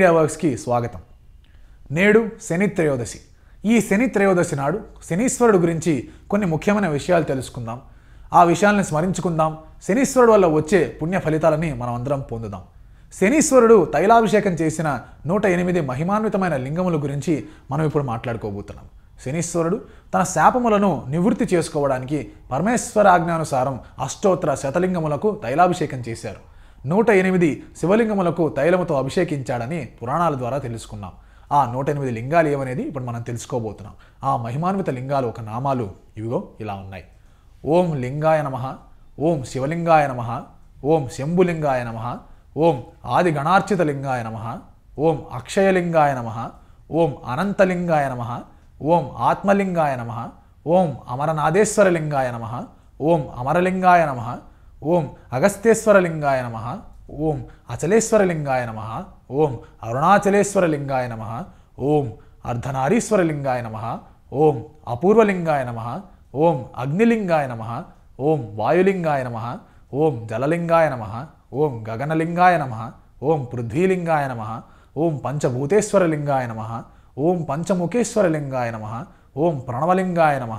Media వర్క్స్కి స్వాగతం. నేడు శని త్రయోదశి. ఈ శని త్రయోదశి నాడు శనీశ్వరుడు గురించి కొన్ని ముఖ్యమైన విషయాలు తెలుసుకుందాం. ఆ విషయాల్ని స్మరించుకుందాం. శనీశ్వరుడు వల్ల వచ్చే పుణ్య ఫలితాలని మనం అందరం పొందుదాం. శనీశ్వరుడు తైలాభిషేకం చేసిన నూట ఎనిమిది మహిమాన్వితమైన లింగముల గురించి మనం ఇప్పుడు మాట్లాడుకోబోతున్నాం. శనీశ్వరుడు తన శాపములను నివృత్తి చేసుకోవడానికి పరమేశ్వరాజ్ఞానుసారం అష్టోత్తర శతలింగములకు తైలాభిషేకం చేశారు. నూట ఎనిమిది శివలింగములకు తైలముతో అభిషేకించాడని పురాణాల ద్వారా తెలుసుకున్నాం. ఆ నూట ఎనిమిది లింగాలు ఏమనేది ఇప్పుడు మనం తెలుసుకోబోతున్నాం. ఆ మహిమాన్విత లింగాలు ఒక నామాలు ఇవిగో ఇలా ఉన్నాయి. ఓం లింగాయ నమ ఓం శివలింగాయ నమ ఓం శంభులింగాయ నమ ఓం ఆది గణార్చిత లింగాయ నమ ఓం అక్షయలింగాయ నమ ఓం అనంతలింగాయ నమ ఓం ఆత్మలింగాయ నమ ఓం అమరనాథేశ్వరలింగాయ నమ ఓం అమరలింగాయ నమ ఓం అగస్త్యేశ్వరలింగాయ నమ ఓం అచలేశ్వరలింగాయ నమ ఓం అరుణాచలేశ్వరలింగాయ నమ ఓం అర్ధనారీశ్వరలింగాయ నమ ఓం అపూర్వలింగాయ నమ ఓం అగ్నిలింగాయ నమ ఓం వాయులింగాయ నమ ఓం జలలింగాయ నమ ఓం గగనలింగాయ నమ ఓం పృథ్వీలింగాయ నమ ఓం పంచభూతేశ్వరలింగాయ నమ ఓం పంచముఖేశ్వరలింగాయ నమ ఓం ప్రణవలింగాయ నమ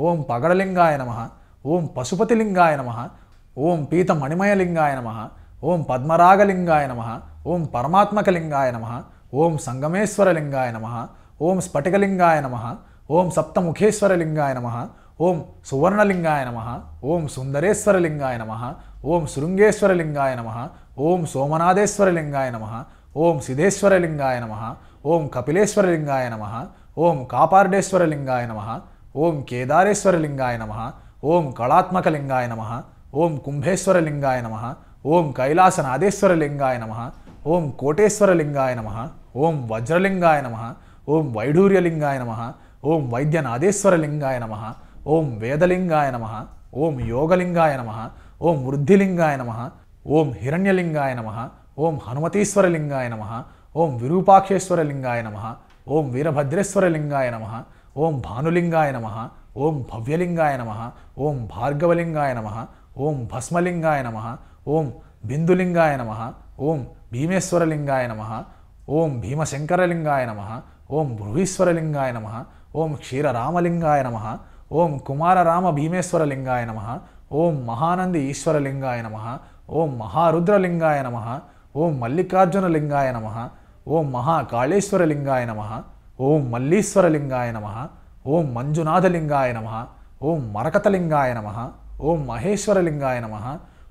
ఓం పగడలింగాయ నమ ఓం పశుపతిలింగాయ నమ ఓం పీతమణిమయలింగాయ నమ ఓం పద్మరాగలింగాయ నమ ఓం పరమాత్మకలింగాయ నమ ఓం సంగమేశ్వరలింగాయ నమ ఓం స్ఫటికలింగాయ నమ ఓం సప్తముఖేశ్వరలింగాయ నమ ఓం సువర్ణలింగాయ నమ ఓం సుందరేశ్వరలింగాయ నమ ఓం శృంగేశ్వరలింగాయ నమ ఓం సోమనాథేశ్వరలింగాయ నమ ఓం సిద్ధేశ్వరలింగాయ నమ ఓం కపిలేశ్వరలింగాయ నమ ఓం కాపార్డేశ్వరలింగాయ నమ ఓం కేదారేశ్వరలింగాయ నమ ఓం కళాత్మకలింగాయ నమ ఓం కుంభేశ్వరలింగాయ నమ ఓం కైలాసనాథేశ్వరలింగాయ నమ ఓం కోటేశ్వరలింగాయ నమ ఓం వజ్రలింగాయ నమ ఓం వైఢూర్యలింగాయ నమ ఓం వైద్యనాథేశ్వరలింగాయ నమ ఓం వేదలింగాయ నమ ఓం యోగలింగాయ నమ ఓం వృద్ధిలింగాయ నమ ఓం హిరణ్యలింగాయ నమ ఓం హనుమతీశ్వరలింగాయ నమ ఓం విరూపాక్షేశ్వరలింగాయ నమ ఓం వీరభద్రేశ్వరలింగాయ నమ ఓం భానులింగాయ నమ ఓం భవ్యలింగాయ నమ ఓం భార్గవలింగాయ నమ ఓం భస్మలింగాయ నమ ఓం బిందులింగాయ నమ ఓం భీమేశ్వరలింగాయ నమ ఓం భీమశంకరలింగాయ నమ ఓం భృవీశ్వరలింగాయ నమ ఓం క్షీరరామలింగాయ నమ ఓం కుమారరామ భీమేశ్వరలింగాయ నమ ఓం మహానంది ఈశ్వరలింగాయ నమ ఓం మహారుద్రలింగాయ నమ ఓం మల్లికార్జునలింగాయ నమ ఓం మహాకాళేశ్వరలింగాయ నమ ఓం మల్లీశ్వరలింగాయ నమ ఓం మంజునాథలింగాయ నమ ఓం మరకతలింగాయ నమ ఓం మహేశ్వరలింగాయ నమ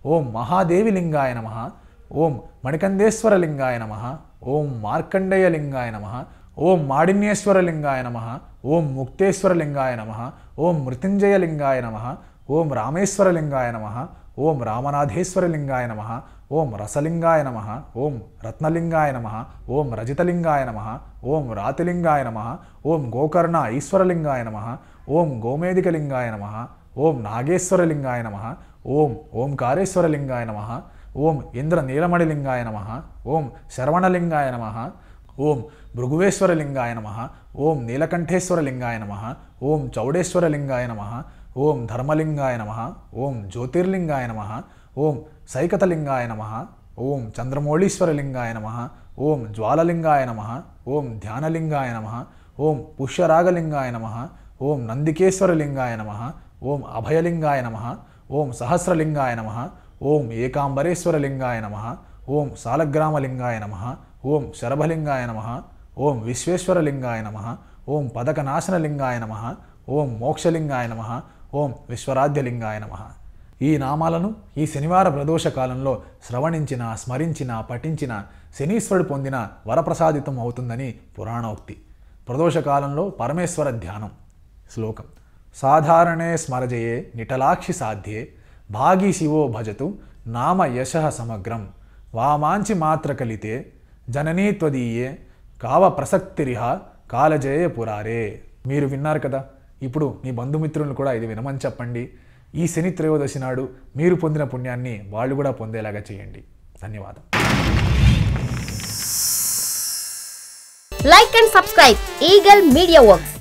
ఓం మహాదేవిలింగాయ నమ ఓం మణికందేశ్వరలింగాయ నమ ఓం మార్కండేయలింగాయ నమ ఓం మాడిన్యేశ్వరలింగాయ నమ ఓం ముక్తేశ్వరలింగాయ నమ ఓం మృత్యుంజయలింగాయ నమ ఓం రామేశ్వరలింగాయ నమ ఓం రామనాథేశ్వరలింగాయ నమ ఓం రసలింగాయ నమ ఓం రత్నలింగాయ నమ ఓం రజితలింగాయ నమ ఓం రాతిలింగాయ నమ ఓం గోకర్ణ ఈశ్వరలింగాయ నమ ఓం గోమేదికలింగాయ నమ ఓం నాగేశ్వరలింగాయ నమ ఓం ఓంకారేశ్వరలింగాయ నమ ఓం ఇంద్ర నీలమణిలింగాయ నమ ఓం శరవణలింగాయ నమ ఓం భృగువేశ్వరలింగాయ నమ ఓం నీలకంఠేశ్వరలింగాయ నమ ఓం చౌడేశ్వరలింగాయ నమ ఓం ధర్మలింగాయ నమ ఓం జ్యోతిర్లింగాయ నమ ఓం సైకతలింగాయ నమ ఓం చంద్రమౌళీశ్వరలింగాయ నమ ఓం జ్వాలలింగాయ నమ ఓం ధ్యానలింగాయ నమ ఓం పుష్యరాగలింగాయ నమ ఓం నందికేశ్వరలింగాయ నమ ఓం అభయలింగాయ నమ ఓం సహస్రలింగాయ నమ ఓం ఏకాంబరేశ్వరలింగాయ నమ ఓం సాలగ్రామలింగాయ నమ ఓం శరభలింగాయ నమ ఓం విశ్వేశ్వరలింగాయ నమ ఓం పదకనాశనలింగాయ నమ ఓం మోక్షలింగాయ నమ ఓం విశ్వరాధ్యలింగాయ నమ. ఈ నామాలను ఈ శనివార ప్రదోష కాలంలో శ్రవణించిన స్మరించిన పఠించిన శనీశ్వరుడు పొందిన వరప్రసాదితం అవుతుందని పురాణోక్తి. ప్రదోష కాలంలో పరమేశ్వర ధ్యానం. శ్లోకం. సాధారణే స్మరజయే నిటలాక్షి సాధ్యే భాగి శివో భజతు నామ యశ సమగ్రం వామాంచి మాత్ర కలితే జననీ త్వదీయే కావ ప్రసక్తిరిహ కాలజయ పురారే. మీరు విన్నారు కదా ఇప్పుడు మీ బంధుమిత్రులను కూడా ఇది వినమని చెప్పండి. ఈ శని త్రయోదశి నాడు మీరు పొందిన పుణ్యాన్ని వాళ్ళు కూడా పొందేలాగా చేయండి. ధన్యవాదం. Like and subscribe Eagle Media Works